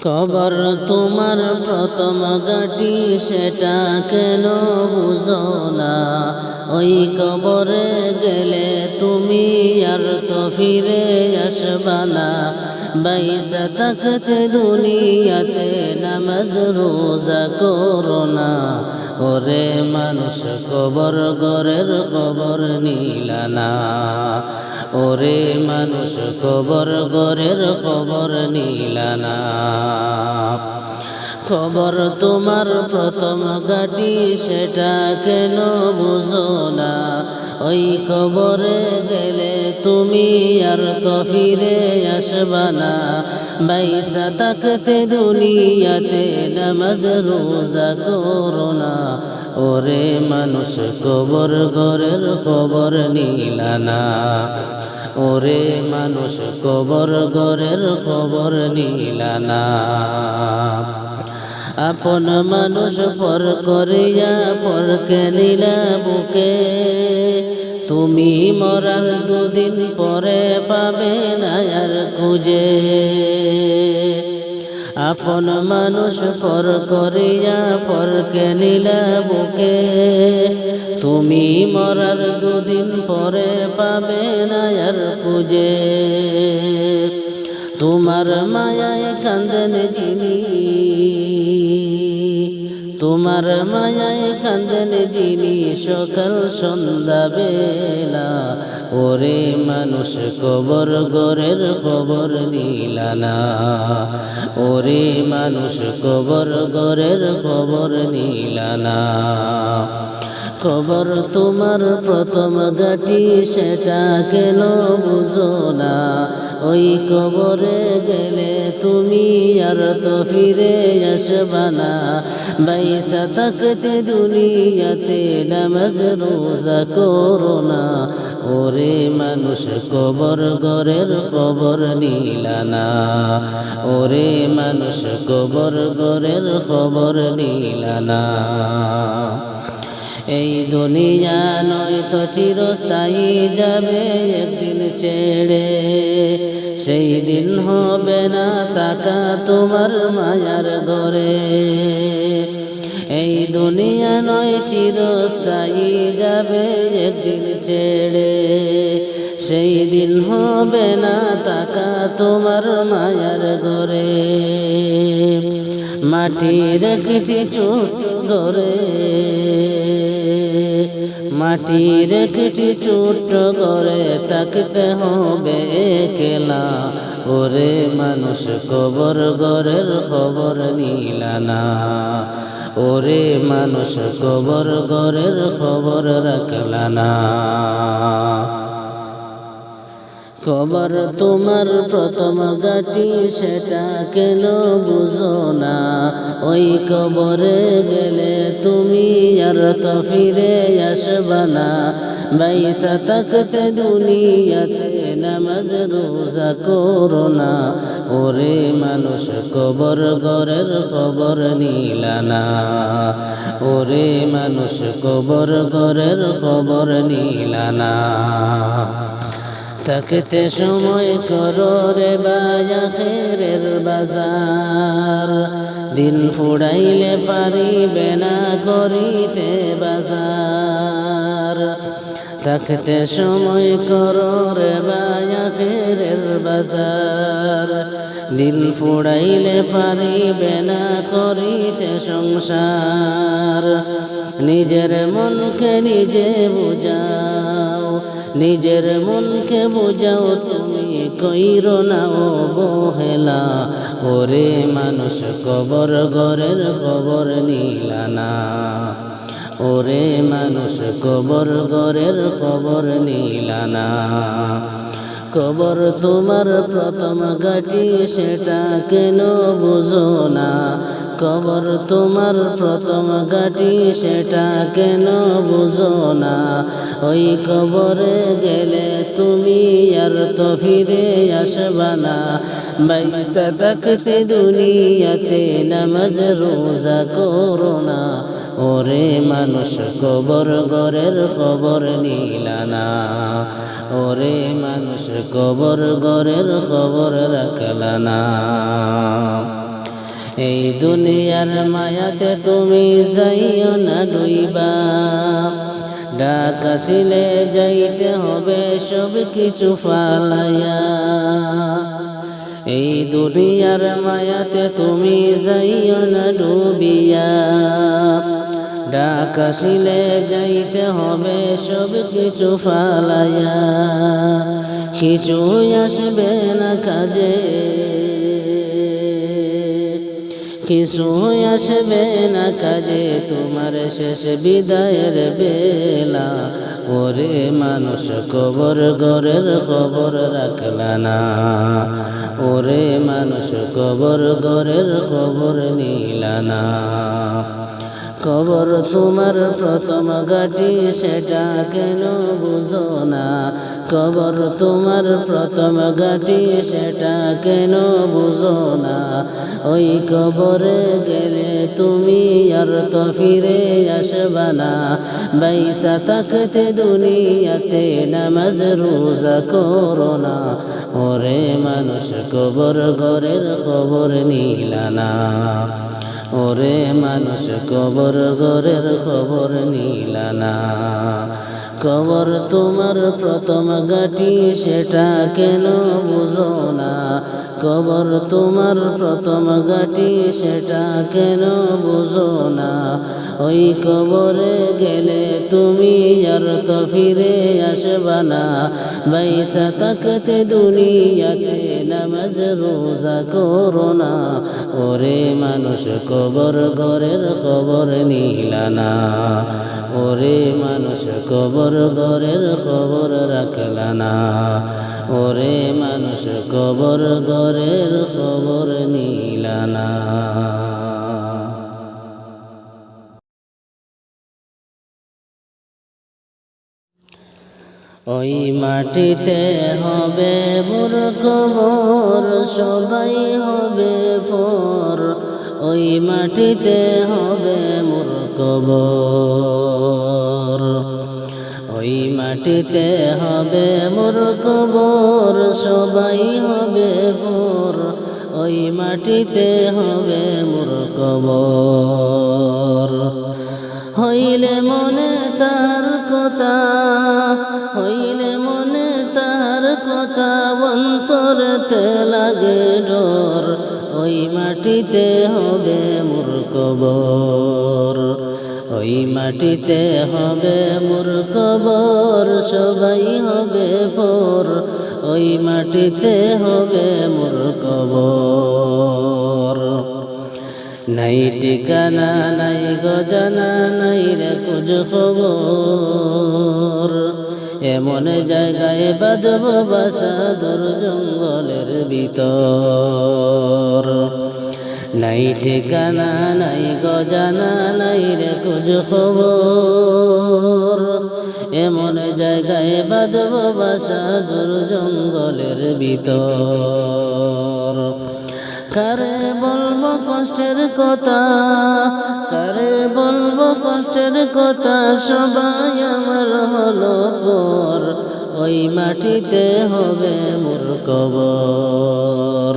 কবর তোমার প্রথম গাটি, সেটা কেন বুঝো না? ওই কবরে গেলে তুমি আর তো ফিরে আসবা না। বাইসা থাকতে দুনিয়াতে নামাজ, রোজা করো না। ওরে মানুষ, কবর গরের খবর নীলানা ওরে মানুষ, খবর গরের খবর নীলানা। খবর তোমার প্রথম গাটি সেটা কেন বুঝো না? ওই কবরে গেলে তুমি আর তো ফিরে আসবা না। বাইসা থাকতে দুনিয়াতে নামাজ রোজা করো না। ওরে মানুষ, কবর ঘরের খবর নীলানা। ওরে মানুষ, কবর ঘরের খবর নীলানা। আপন মানুষ পর করিয়া পরকে নীলা বুকে। তুমি মরার দুদিন পরে পাবে না আর খুঁজে। আপন মানুষ পর করিয়া পরকে নীলা বুকে। তুমি মরার দুদিন পরে পাবে না আর খুঁজে তোমার মায়ায় কান্দন যিনি, তোমার মায়ায় কান্দন যিনি সকাল সন্ধ্যা বেলা। ওরে মানুষ, কবর গরের খবর নীলানা। ওরে মানুষ, কবর গরের খবর নীলানা। খবর তোমার প্রথম গাটি, সেটা কেন বুঝো না। ওই কবরে গেলে তুমি আর তো ফিরে আসবা না। বাইসা থাকতে দুনিয়াতে নামাজ, রোজা করো না। ওরে মানুষ, কবর গরের খবর নীলানা। ওরে মানুষ, কবর গরের খবর নীলানা। এই দুনিয়া নয় তো চিরস্থায়ী যাবে একদিন ছেড়ে। সেই দিন হবে না তাকা তোমার মায়ার ঘরে। দুনিয়া নয় চিরস্থায়ী যাবে একদিন ছেড়ে। সেই দিন হবে না তাকা তোমার মায়ার ঘরে। মাটির একটি ছোট ঘরে মাটির একটি ছোট ঘরে থাকতে হবে একলা। ওরে মানুষ কবর ঘরের খবর নিলানা। ওরে মানুষ, কবর ঘরের খবর রাখলানা খবর তোমার প্রথম গাটি, সেটা কেন বুঝো না? ওই কবরে গেলে তুমি আর তো ফিরে আসবা না। বাইসা থাকতে দুনিয়াতে নামাজ রোজা করো না। ওরে মানুষ কবর ঘরের খবর নীলানা ওরে মানুষ কবর ঘরের খবর নীলানা। থাকতে সময় করো রে বাজা খেরের বাজার। দিন ফুড়াইলে পারিবে না করিতে বাজার। থাকতে সময় করো রে বাজা খেরের বাজার। দিন ফুড়াইলে পারিবে না করিতে সংসার। নিজের মনকে নিজে বুঝাও, নিজের মনকে বোঝাও, তুমি কইর না বহেলা। ওরে মানুষ, কবর ঘরের খবর নিলানা ওরে মানুষ, কবর ঘরের খবর নিলানা। কবর তোমার প্রথম গাটি সেটা কেন বুঝো না? কবর তোমার প্রথম গাটি সেটা কেন বুঝো না? ওই কবরে গেলে তুমি আর তো ফিরে আসবা না। বাইসা থাকতে দুনিয়াতে নামাজ, রোজা করো না। ওরে মানুষ, কবর গরের খবর নিলানা। ওরে মানুষ, কবর গরের খবর রাখলানা। এই দুনিয়ার মায়াতে তুমি যাইও না ডুইবা। ডাক আসিলে যাইতে হবে, সব কিছু ফালাইয়া। এই দুনিয়ার মায়াতে তুমি যাইও না ডুবিয়া। ডাক আসিলে যাইতে হবে, সব কিছু ফালাইয়া। কিছু আসবে না কাজে। কিছু আসবে না কাজে, তোমার শেষ বিদায়ের বেলা। ওরে মানুষ, কবর গরের খবর রাখলা না। ওরে মানুষ, কবর গরের খবর নিলা না। কবর তোমার প্রথম গাটি সেটা কেন বুঝো না? খবর তোমার প্রথম গাটি সেটা কেন বুঝো না? ওই কবরে গেলে তুমি আর তো ফিরে আসবা না। বাইসা থাকতে দুনিয়াতে নামাজ রোজা করো না। ওরে মানুষ, কবর ঘরের খবর নিলা না। ওরে মানুষ কবর ঘরের খবর নিলানা। খবর তোমার প্রথম গাটি সেটা কেন বুঝো না? কবর তোমার প্রথম গাটি সেটা কেন বুঝো না? ওই কবরে গেলে তুমি আর তো ফিরে আসবা না। বাইসা থাকতে দুনিয়াতে নামাজ, রোজা করো না। ওরে মানুষ, কবর ঘরের খবর নিলা না। ওরে মানুষ, কবর ঘরের খবর রাখলা না। ওরে মানুষ কবর ঘরের খবর নিলা না ওই মাটিতে হবে মোর কবর সবাই হবে পর ওই মাটিতে হবে মোর কবর ওই মাটিতে হবে মোর কবর সবাই হবে পর ওই মাটিতে হবে মোর কবর হইলে মনে তার কথা, হইলে মনে তার কথা, অন্তরতে লাগে ডর। ওই মাটিতে হবে মোর কবর ওই মাটিতে হবে মোর কবর, সবাই হবে পর ওই মাটিতে হবে মোর কবর। নাই ঠিকানা নাই গজানা নাই রে কুজ খবর। এমন জায়গায় বাজব বাসা দূর জঙ্গলের ভিতর। নাই ঠিকানা নাই গজানা নাই রে কুজ খবর এমন জায়গায় বাজব বাসা দূর জঙ্গলের ভিতর। কারে বলব কষ্টের কথা, কারে বলব কষ্টের কথা, সবাই আমার হলো ওই মাটিতে হবে মোর কবর।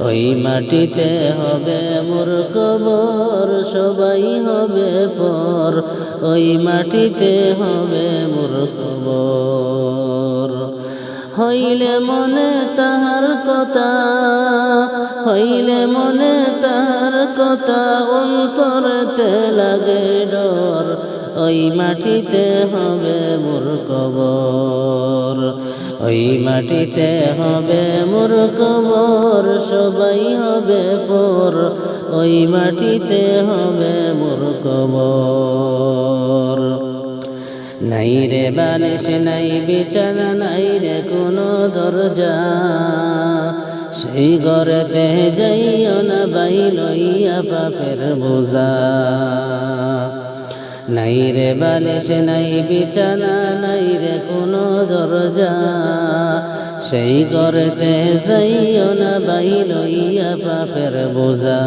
ওই মাটিতে হবে মোর কবর সবাই হবে পর। ওই মাটিতে হবে মোর। কবর হইলে মনে তাহার কথা, হইলে মনে তাহার কথা, অন্তরতে লাগে ডর। ওই মাটিতে হবে মোর। কবর ওই মাটিতে হবে মোর কবর সবাই হবে পর ওই মাটিতে হবে মোর। কবর নাই রে বালিশ, নাই বিছানা, নাই রে কোনো দরজা। সেই ঘরেতে যাইও না বাই লইয়া পাপের বোঝা। নাই রে বালিশ, নাই বিছানা, নাই রে কোনো দরজা। সেই ঘরেতে যাইও না বাই লইয়া পাপের বোঝা।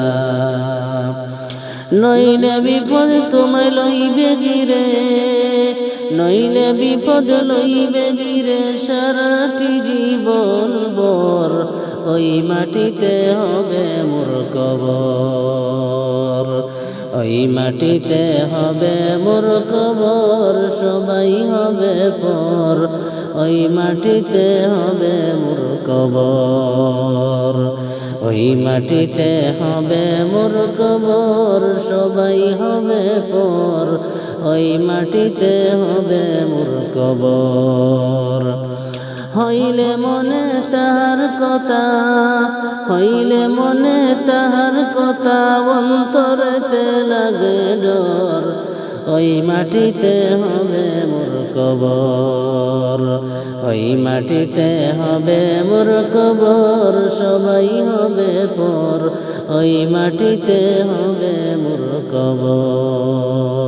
নইলে বিপদ তোমায় লইবে গিরে, নইলে বিপদ লইবে গিরে, সারাটি জীবন বর। ওই মাটিতে হবে মোর কবর। ওই মাটিতে হবে মোর কবর সবাই হবে পর। ওই মাটিতে হবে মোর কবর ওই মাটিতে হবে মোর কবর সবাই হবে পর। ওই মাটিতে হবে মোর। কবর হইলে মনে তাহার কথা, হইলে মনে তাহার কথা, অন্তরেতে লাগে ডর, ওই মাটিতে হবে মোর কবর, ওই মাটিতে হবে মোর কবর, সবাই হবে পর, ওই মাটিতে হবে মোর কবর।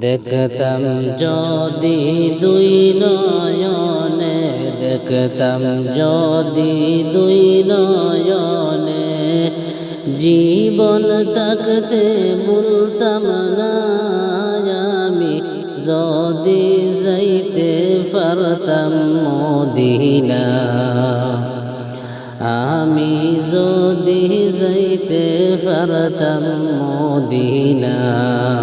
দেখতাম যদি দুই নয়নে, দেখতাম যদি দুই নয়নে। জীবন তাকতে বলতাম না আমি, যদি যাইতে পারতাম মদিনা। আমি যদি যাইতে পারতাম মদিনা।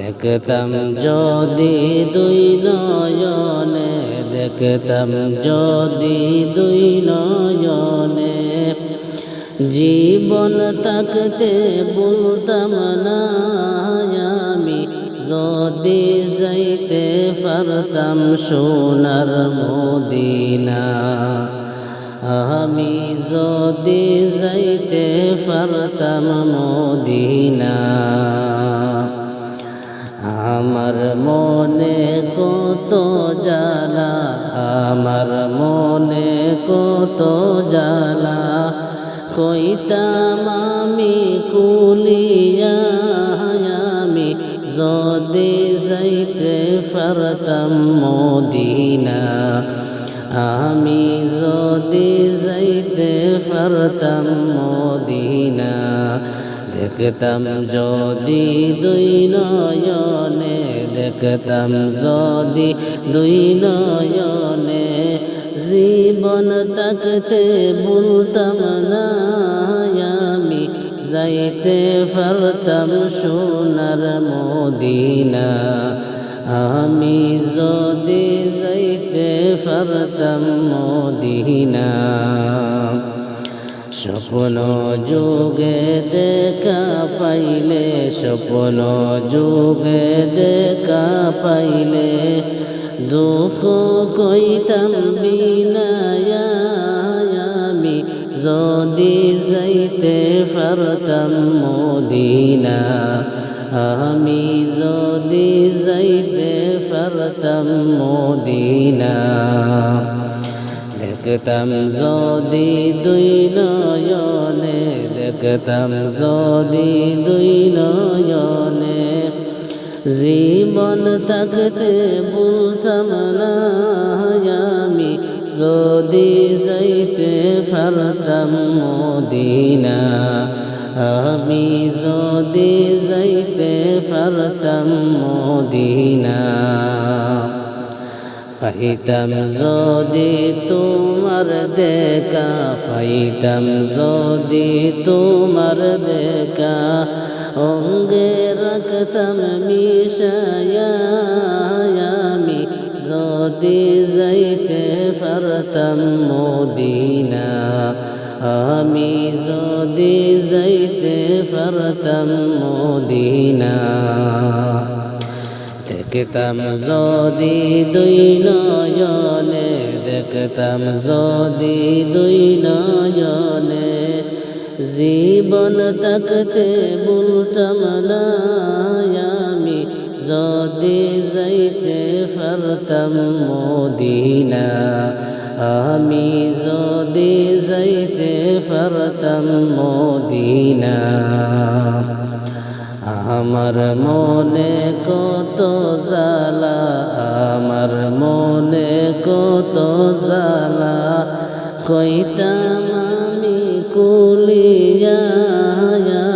দেখতাম যদি দুই নয়নে, দেখতাম যদি দুই নয়নে। জীবন তাকতে বলতাম, না, আমি যদি যাইতে পারতাম সোনার মদিনা, আমি যদি যাইতে পারতাম মদিনা। আমার মনে কত জ্বালা, আমার মনে কত জ্বালা। কইতাম আমি কুলিয়া, আমি যদি যাইতে পারতাম মদিনা। আমি যদি যাইতে পারতাম মদিনা। দেখতাম যদি দুই নয়নে, দেখতাম যদি দুই নয়নে জীবন তাকতে বলতাম না, আমি যাইতে পারতাম সোনার মদিনা। আমি যদি যাইতে পারতাম মদিনা। স্বপ্ন যুগে দেখা পাইলে, স্বপ্ন যুগে দেখা পাইলে দুঃখ কইতাম বিনায়া আমি যদি যাইতে পারতাম মদিনা, আমি যদি যাইতে পারতাম মদিনা। দেখতাম যদি দুই নয়নে, দেখতাম যদি দুই নয়নে। জীবন থাকতে বলতাম না আমি, যদি যাইতে পারতাম মদিনা। আমি যদি যাইতে পারতাম মদিনা। পাইতাম যদি তোমার দেখা পাইতাম যদি তোমার দেখা, অঙ্গে রাখতাম মিশায়া, আমি যদি যাইতে পারতাম মদিনা, আমি যদি যাইতে পারতাম মদিনা। দেখতাম যদি দুই নয়নে, দেখতাম যদি দুই নয়নে। জীবন তাকতে বলতাম না আমি, যদি যাইতে পারতাম মদিনা। আমি যদি যাইতে পারতাম মদিনা। আমার মনে কত জালা আমার মনে কত জালা কইতাম আমি কুলিয়া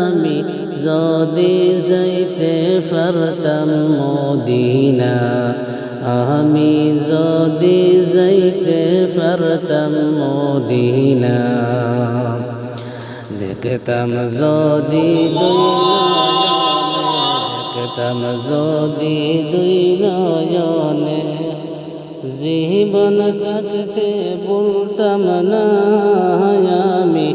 আমি, যদি যাইতে পারতাম মদিনা। আমি যদি যাইতে পারতাম মদিনা। দেখতাম যদি দুই দেখতাম যদি দুই নয়নে জীবন থাকতে বলতাম না আমি